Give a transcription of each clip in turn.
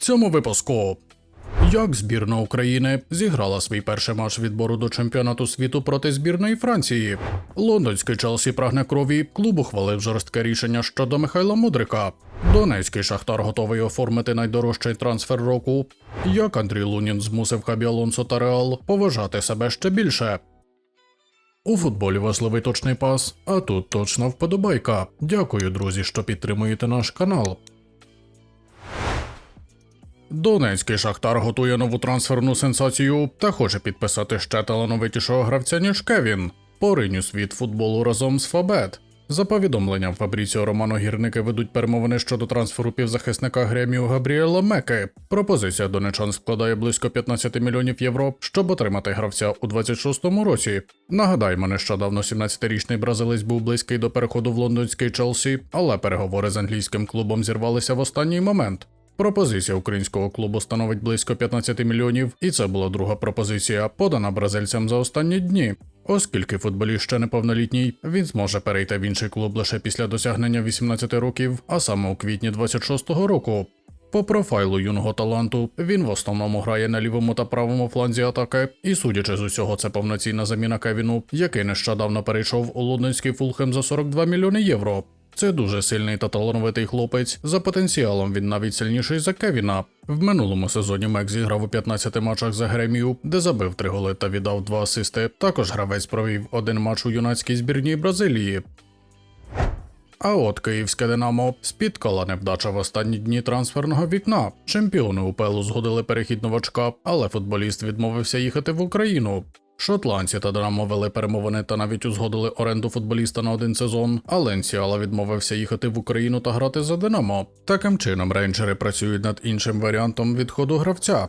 цьому випуску. Як збірна України зіграла свій перший матч відбору до чемпіонату світу проти збірної Франції? Лондонський Челсі прагне крові. Клуб ухвалив жорстке рішення щодо Михайла Мудрика. Донецький Шахтар готовий оформити найдорожчий трансфер року. Як Андрій Лунін змусив Хабі Алонсо та Реал поважати себе ще більше? У футболі важливий точний пас, а тут точна вподобайка. Дякую, друзі, що підтримуєте наш канал. Донецький Шахтар готує нову трансферну сенсацію та хоче підписати ще талановитішого гравця, ніж Кевін. Пориню світ футболу разом з Фабет. За повідомленням Фабріціо Романо гірники ведуть перемовини щодо трансферу півзахисника Гремію Габріела Меки. Пропозиція донечан складає близько 15 мільйонів євро, щоб отримати гравця у 26-му році. Нагадаємо, нещодавно 17-річний бразилець був близький до переходу в лондонський Челсі, але переговори з англійським клубом зірвалися в останній момент. Пропозиція українського клубу становить близько 15 мільйонів, і це була друга пропозиція, подана бразильцям за останні дні. Оскільки футболіст ще неповнолітній, він зможе перейти в інший клуб лише після досягнення 18 років, а саме у квітні 26-го року. По профайлу юного таланту він в основному грає на лівому та правому фланзі атаки, і судячи з усього, це повноцінна заміна Кевіну, який нещодавно перейшов у лондонський Фулхем за 42 мільйони євро. Це дуже сильний та талановитий хлопець. За потенціалом він навіть сильніший за Кевіна. В минулому сезоні Мек зіграв у 15 матчах за Гремію, де забив 3 голи та віддав 2 асисти. Також гравець провів один матч у юнацькій збірній Бразилії. А от київське Динамо спіткала невдача в останні дні трансферного вікна. Чемпіони УПЛ узгодили перехід новачка, але футболіст відмовився їхати в Україну. Шотландці та Динамо вели перемовини та навіть узгодили оренду футболіста на один сезон, але Ленсіала відмовився їхати в Україну та грати за Динамо. Таким чином, рейнджери працюють над іншим варіантом відходу гравця.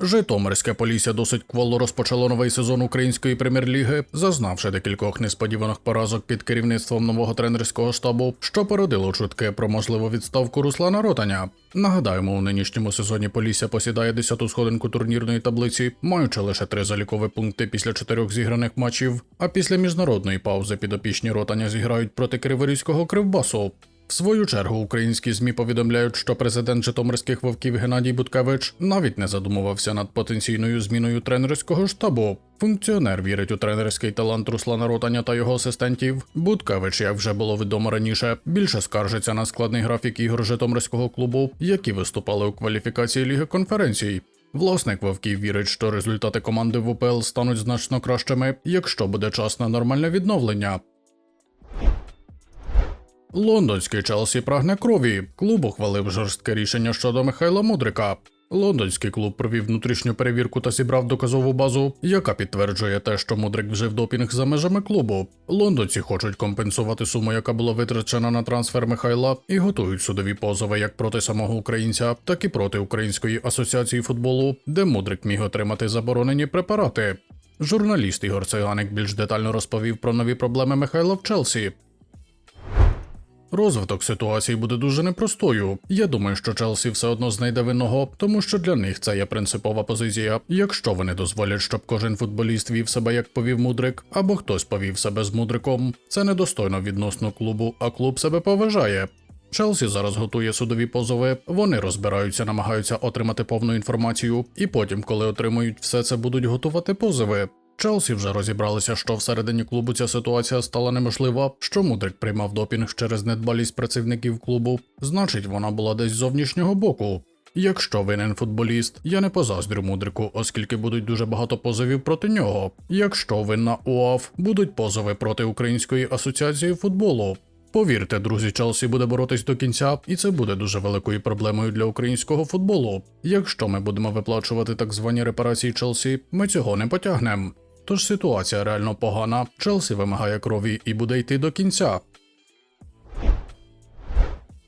Житомирське Полісся досить кволо розпочало новий сезон української прем'єр-ліги, зазнавши декількох несподіваних поразок під керівництвом нового тренерського штабу, що породило чутки про можливу відставку Руслана Ротаня. Нагадаємо, у нинішньому сезоні Полісся посідає 10-ту сходинку турнірної таблиці, маючи лише три залікові пункти після чотирьох зіграних матчів. А після міжнародної паузи підопічні Ротаня зіграють проти Криворізького кривбасу. В свою чергу українські змі повідомляють, що президент Житомирських вовків Геннадій Буткевич навіть не задумувався над потенційною зміною тренерського штабу. Функціонер вірить у тренерський талант Руслана Ротаня та його асистентів. Буткевич, як вже було відомо раніше, більше скаржиться на складний графік ігор Житомирського клубу, які виступали у кваліфікації Ліги конференцій. Власник вовків вірить, що результати команди в УПЛ стануть значно кращими, якщо буде час на нормальне відновлення. Лондонський Челсі прагне крові. Клуб ухвалив жорстке рішення щодо Михайла Мудрика. Лондонський клуб провів внутрішню перевірку та зібрав доказову базу, яка підтверджує те, що Мудрик вжив допінг за межами клубу. Лондонці хочуть компенсувати суму, яка була витрачена на трансфер Михайла, і готують судові позови як проти самого українця, так і проти Української асоціації футболу, де Мудрик міг отримати заборонені препарати. Журналіст Ігор Циганик більш детально розповів про нові проблеми Михайла в Челсі. Розвиток ситуації буде дуже непростою. Я думаю, що Челсі все одно знайде винного, тому що для них це є принципова позиція. Якщо вони дозволять, щоб кожен футболіст вів себе як повів мудрик, або хтось повів себе з мудриком, це недостойно відносно клубу, а клуб себе поважає. Челсі зараз готує судові позови. Вони розбираються, намагаються отримати повну інформацію, і потім, коли отримують все це, будуть готувати позови. Челсі вже розібралися, що всередині клубу ця ситуація стала неможлива, що Мудрик приймав допінг через недбалість працівників клубу, значить, вона була десь з зовнішнього боку. Якщо винен футболіст, я не позаздрю Мудрику, оскільки будуть дуже багато позовів проти нього. Якщо винна УАФ, будуть позови проти Української асоціації футболу. Повірте, друзі, Челсі буде боротись до кінця, і це буде дуже великою проблемою для українського футболу. Якщо ми будемо виплачувати так звані репарації Челсі, ми цього не потягнемо. Тож ситуація реально погана. Челсі вимагає крові і буде йти до кінця.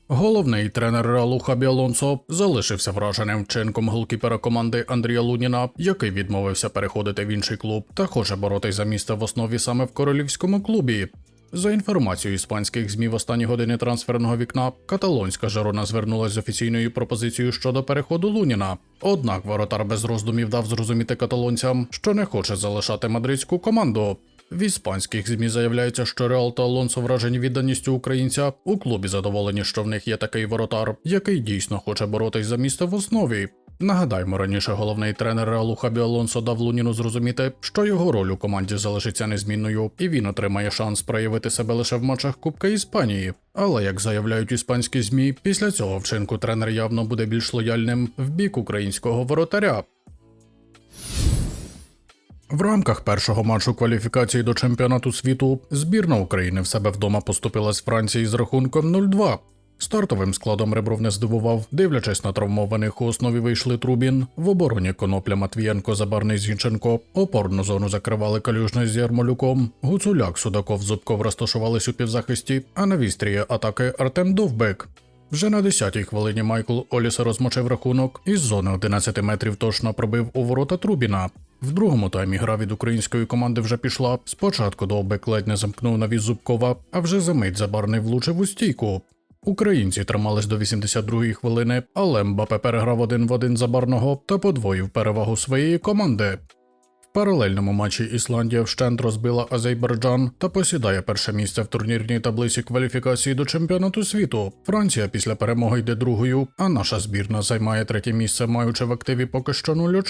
Головний тренер Реалу Хабі Алонсо залишився враженим вчинком голкіпера команди Андрія Луніна, який відмовився переходити в інший клуб та хоче боротись за місце в основі саме в королівському клубі. За інформацією іспанських ЗМІ в останні години трансферного вікна, каталонська Жерона звернулася з офіційною пропозицією щодо переходу Луніна. Однак воротар без роздумів дав зрозуміти каталонцям, що не хоче залишати мадридську команду. В іспанських ЗМІ заявляється, що Реал та Алонсо вражені відданістю українця. У клубі задоволені, що в них є такий воротар, який дійсно хоче боротись за місце в основі. Нагадаємо, раніше головний тренер Реалу Хабі Алонсо дав Луніну зрозуміти, що його роль у команді залишиться незмінною, і він отримає шанс проявити себе лише в матчах Кубка Іспанії. Але як заявляють іспанські змі, після цього вчинку тренер явно буде більш лояльним в бік українського воротаря. В рамках першого матчу кваліфікації до чемпіонату світу збірна України в себе вдома поступила з Франції з рахунком 0-2. Стартовим складом Ребров не здивував, дивлячись на травмованих у основі вийшли Трубін, в обороні Конопля Матвієнко, Забарний Зінченко, опорну зону закривали Калюжний з Ярмолюком, Гуцуляк, Судаков, Зубков розташувались у півзахисті, а на вістрії атаки Артем Довбек. Вже на 10-й хвилині Майкл Оліса розмочив рахунок із зони 11 метрів точно пробив у ворота Трубіна. В другому таймі гра від української команди вже пішла. Спочатку Довбек ледь не замкнув навіс Зубкова, а вже за мить Забарний влучив у стійку. Українці тримались до 82-ї хвилини, але Мбапе переграв один в один забарного та подвоїв перевагу своєї команди. В паралельному матчі Ісландія вщент розбила Азербайджан та посідає перше місце в турнірній таблиці кваліфікації до чемпіонату світу. Франція після перемоги йде другою, а наша збірна займає третє місце, маючи в активі поки що нуль.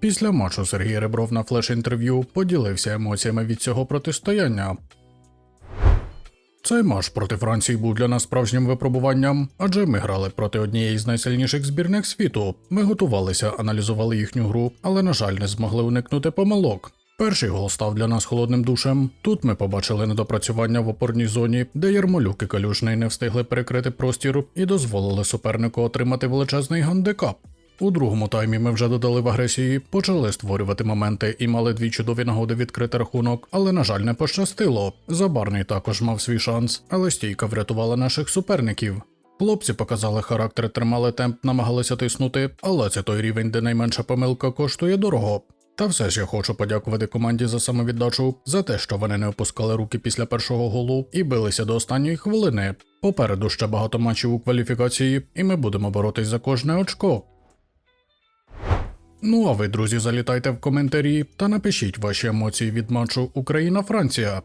Після матчу Сергій Ребров на флеш-інтерв'ю поділився емоціями від цього протистояння. Цей матч проти Франції був для нас справжнім випробуванням, адже ми грали проти однієї з найсильніших збірних світу. Ми готувалися, аналізували їхню гру, але, на жаль, не змогли уникнути помилок. Перший гол став для нас холодним душем. Тут ми побачили недопрацювання в опорній зоні, де Ярмолюк і Калюжний не встигли перекрити простір і дозволили супернику отримати величезний гандикап. У другому таймі ми вже додали в агресії, почали створювати моменти і мали дві чудові нагоди відкрити рахунок, але, на жаль, не пощастило. Забарний також мав свій шанс, але стійка врятувала наших суперників. Хлопці показали характер, тримали темп, намагалися тиснути, але це той рівень, де найменша помилка коштує дорого. Та все ж я хочу подякувати команді за самовіддачу, за те, що вони не опускали руки після першого голу і билися до останньої хвилини. Попереду ще багато матчів у кваліфікації, і ми будемо боротись за кожне очко. Ну а ви, друзі, залітайте в коментарі та напишіть ваші емоції від матчу Україна-Франція.